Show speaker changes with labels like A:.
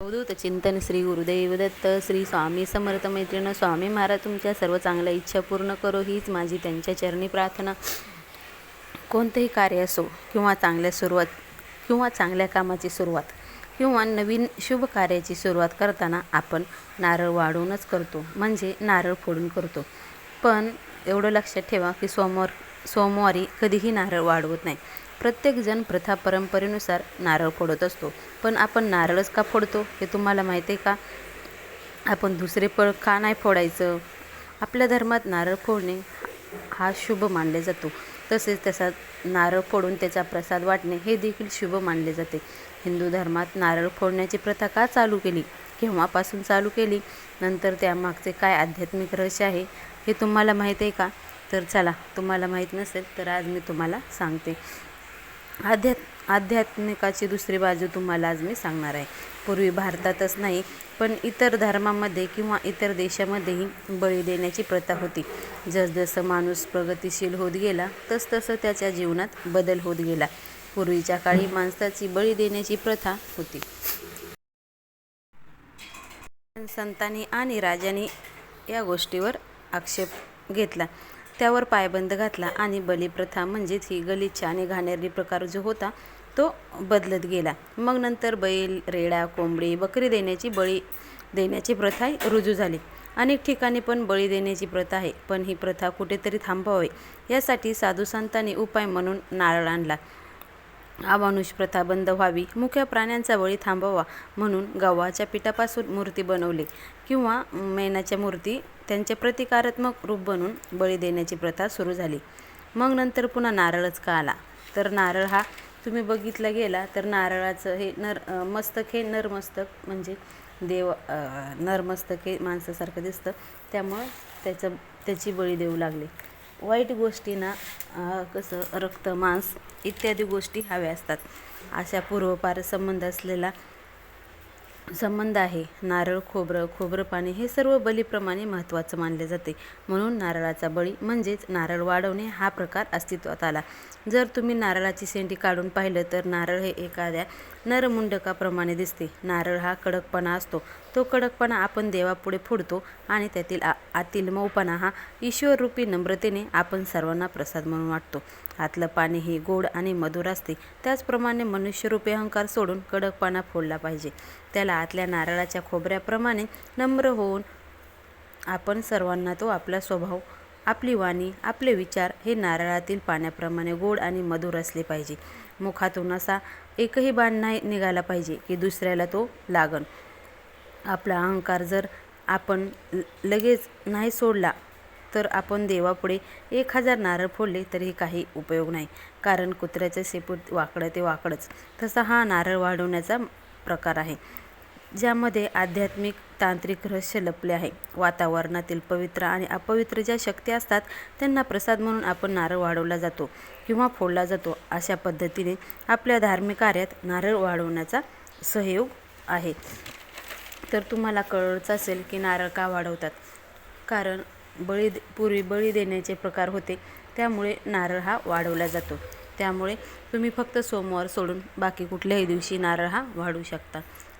A: अवधूत चिंतन श्री गुरुदेव दत्त श्री स्वामी समर्थ मैत्रिण स्वामी महाराज तुमच्या सर्व चांगल्या इच्छा पूर्ण करो हीच माझी त्यांच्या चरणी प्रार्थना. कोणतेही कार्य असो किंवा चांगल्या सुरुवात किंवा चांगल्या कामाची सुरुवात किंवा नवीन शुभ कार्याची सुरुवात करताना आपण नारळ वाढवूनच करतो म्हणजे नारळ फोडून करतो. पण एवढं लक्षात ठेवा की सोमवार सोमवारी कधीही नारळ वाढवत नाही. प्रत्येकजण प्रथा परंपरेनुसार नारळ फोडत असतो. पण आपण नारळच का फोडतो हे तुम्हाला माहिती आहे का? आपण दुसरे फळ का नाही फोडायचं? आपल्या धर्मात नारळ फोडणे हा शुभ मानले जातो. तसेच त्याचा नारळ फोडून त्याचा प्रसाद वाटणे हे देखील शुभ मानले जाते. हिंदू धर्मात नारळ फोडण्याची प्रथा का चालू केली? केव्हापासून चालू केली? नंतर त्यामागचे काय आध्यात्मिक रहस्य आहे हे तुम्हाला माहीत आहे का? तर चला तुम्हाला माहीत नसेल तर आज मी तुम्हाला सांगते. आध्यात् आध्यात्मिकाची दुसरी बाजू तुम्हाला आज मी सांगणार आहे. पूर्वी भारतातच नाही पण इतर धर्मामध्ये किंवा इतर देशामध्येही बळी देण्याची प्रथा होती. जसजसं माणूस प्रगतिशील होत गेला तसतसं त्याच्या जीवनात बदल होत गेला. पूर्वीच्या काळी माणसाची बळी देण्याची प्रथा होती. संतांनी आणि राजांनी या गोष्टीवर आक्षेप घेतला. त्यावर पायबंद घातला आणि बलिप्रथा म्हणजेच ही गलिच्छ आणि घाणेरडी प्रकार जो होता तो बदलत गेला. मग नंतर बैल रेडा कोंबडी बकरी देण्याची बळी देण्याची प्रथा रुजू झाली. अनेक ठिकाणी पण बळी देण्याची प्रथा आहे पण ही प्रथा कुठेतरी थांबवावी यासाठी साधू संतांनी उपाय म्हणून नारळ आणला. अमानुष प्रथा बंद व्हावी. मुख्य प्राण्यांचा बळी थांबवा म्हणून गव्हाच्या पिठापासून मूर्ती बनवली किंवा मेणाच्या मूर्ती त्यांचे प्रतिकारात्मक रूप बनून बळी देण्याची प्रथा सुरू झाली. मग नंतर पुन्हा नारळच का आला? तर नारळ हा तुम्ही बघितला गेला तर नारळाचं हे नर मस्तक हे नरमस्तक म्हणजे देव नरमस्तक हे माणसासारखं दिसतं. त्यामुळं त्याचं त्याची बळी देऊ लागले. वाईट गोष्टींना कसं रक्त मांस इत्यादी गोष्टी हव्या असतात. अशा पूर्वपार संबंध असलेला संबंध आहे. नारळ खोबरं खोबरं पाणी हे सर्व बलीप्रमाणे महत्त्वाचं मानले जाते. म्हणून नारळाचा बळी म्हणजेच नारळ वाढवणे हा प्रकार अस्तित्वात आला. जर तुम्ही नारळाची शेंडी काढून पाहिलं तर नारळ हे एखाद्या नरमुंडकाप्रमाणे दिसते. नारळ हा कडकपणा असतो. तो कडकपणा आपण देवापुढे फोडतो आणि त्यातील आ आतील मऊपणा हा ईश्वररूपी नम्रतेने आपण सर्वांना प्रसाद म्हणून वाटतो. आतलं पाणी हे गोड आणि मधुर असते. त्याचप्रमाणे मनुष्यरूपी अहंकार सोडून कडकपणा फोडला पाहिजे. त्याला आतल्या नारळाच्या खोबऱ्याप्रमाणे नम्र होऊन आपण सर्वांना तो आपला स्वभाव आपली वाणी आपले विचार हे नारळातील पाण्याप्रमाणे गोड आणि मधुर असले पाहिजे. मुखातून असा एकही बाण नाही निघाला पाहिजे की दुसऱ्याला तो लागन. आपला अहंकार जर आपण लगेच नाही सोडला तर आपण देवापुढे एक हजार नारळ फोडले तरीही काही उपयोग नाही. कारण कुत्र्याचं शेपूट वाकडं ते वाकडंच. तसा हा नारळ वाढवण्याचा प्रकार आहे. ज्यामध्ये आध्यात्मिक तांत्रिक रहस्य लपले आहे. वातावरणातील पवित्र आणि अपवित्र ज्या शक्ती असतात त्यांना प्रसाद म्हणून आपण नारळ वाढवला जातो किंवा फोडला जातो. अशा पद्धतीने आपल्या धार्मिक कार्यात नारळ वाढवण्याचा सहयोग आहे. तर तुम्हाला कळच असेल की नारळ का वाढवतात. कारण बळी पूर्वी बळी देण्याचे प्रकार होते त्यामुळे नारळ हा वाढवला जातो. त्यामुळे तुम्ही फक्त सोमवार सोडून बाकी कुठल्याही दिवशी नारळ हा वाढवू शकता.